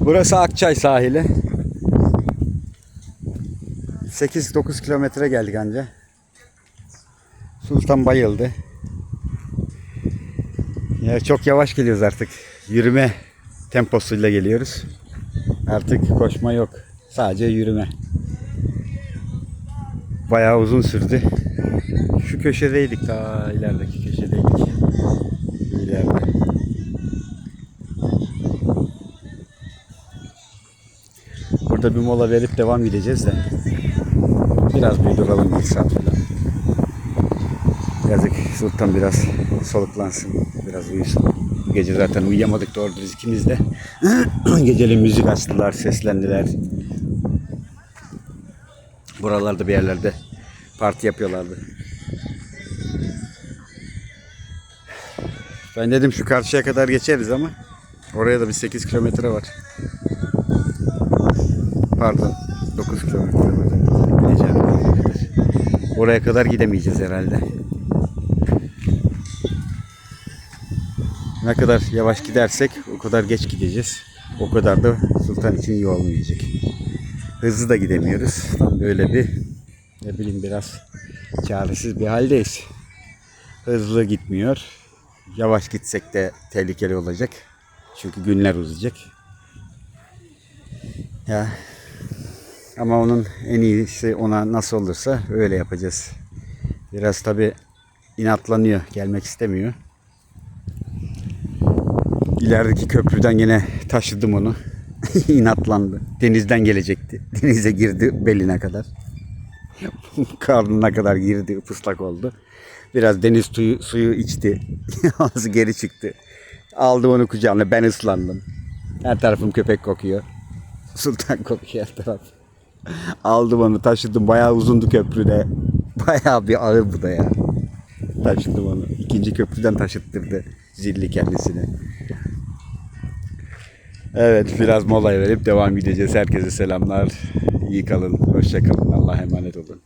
Burası Akçay sahili. 8-9 kilometre geldik anca. Sultan bayıldı. Ya çok yavaş geliyoruz artık. Yürüme temposuyla geliyoruz. Artık koşma yok. Sadece yürüme. Bayağı uzun sürdü. Şu köşedeydik daha ilerideki köşedeydik. Burada bir mola verip devam gideceğiz de. Biraz bir duralım bir saat falan. Yazık Sultan biraz soluklansın, biraz uyusun. Gece zaten uyuyamadık doğru dürüst ikimiz de. Geceli müzik açtılar, seslendiler. Buralarda bir yerlerde parti yapıyorlardı. Ben dedim şu karşıya kadar geçeriz ama oraya da bir 8 kilometre var. Pardon 9 kilometre. Gideceğim. Oraya kadar gidemeyeceğiz herhalde. Ne kadar yavaş gidersek o kadar geç gideceğiz. O kadar da Sultan için iyi olmayacak. Hızlı da gidemiyoruz. Tam böyle bir ne bileyim biraz çaresiz bir haldeyiz. Hızlı gitmiyor. Yavaş gitsek de tehlikeli olacak. Çünkü günler uzayacak. Ya ama onun en iyisi ona nasıl olursa öyle yapacağız. Biraz tabi inatlanıyor, gelmek istemiyor. İlerideki köprüden yine taşıdım onu. İnatlandı. Denizden gelecekti. Denize girdi beline kadar. Karnına kadar girdi, ıslak oldu. Biraz deniz suyu, suyu içti. Ağzı geri çıktı. Aldım onu kucağına, ben ıslandım. Her tarafım köpek kokuyor. Sultan kokuyor her taraf. Aldım onu taşıdım. Bayağı uzundu köprüde. Bayağı bir ağır bu da ya. Taşıdım onu. İkinci köprüden taşıttırdı zilli kendisini. Evet biraz mola verip devam edeceğiz. Herkese selamlar. İyi kalın. Hoşça kalın. Allah'a emanet olun.